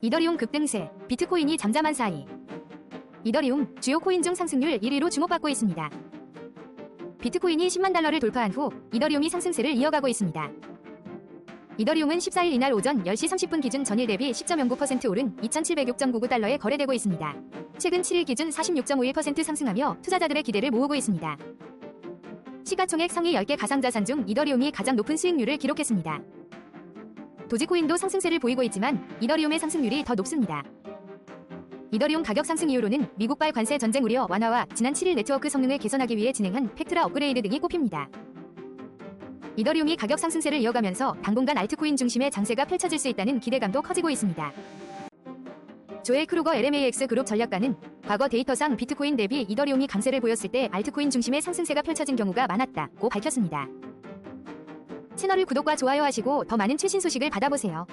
이더리움 급등세, 비트코인이 잠잠한 사이. 이더리움 주요 코인 중 상승률 1위로 주목받고 있습니다. 비트코인이 10만 달러를 돌파한 후 이더리움이 상승세를 이어가고 있습니다. 이더리움은 14일 이날 오전 10시 30분 기준 전일 대비 10.09% 오른 2,706.99달러에 거래되고 있습니다. 최근 7일 기준 46.51% 상승하며 투자자들의 기대를 모으고 있습니다. 시가총액 상위 10개 가상자산 중 이더리움이 가장 높은 수익률을 기록했습니다. 도지코인도 상승세를 보이고 있지만 이더리움의 상승률이 더 높습니다. 이더리움 가격 상승 이유로는 미국발 관세 전쟁 우려 완화와 지난 7일 네트워크 성능을 개선하기 위해 진행한 팩트라 업그레이드 등이 꼽힙니다. 이더리움이 가격 상승세를 이어가면서 당분간 알트코인 중심의 장세가 펼쳐질 수 있다는 기대감도 커지고 있습니다. 조엘 크루거 LMAX 그룹 전략가는 과거 데이터상 비트코인 대비 이더리움이 강세를 보였을 때 알트코인 중심의 상승세가 펼쳐진 경우가 많았다고 밝혔습니다. 채널을 구독과 좋아요 하시고 더 많은 최신 소식을 받아보세요.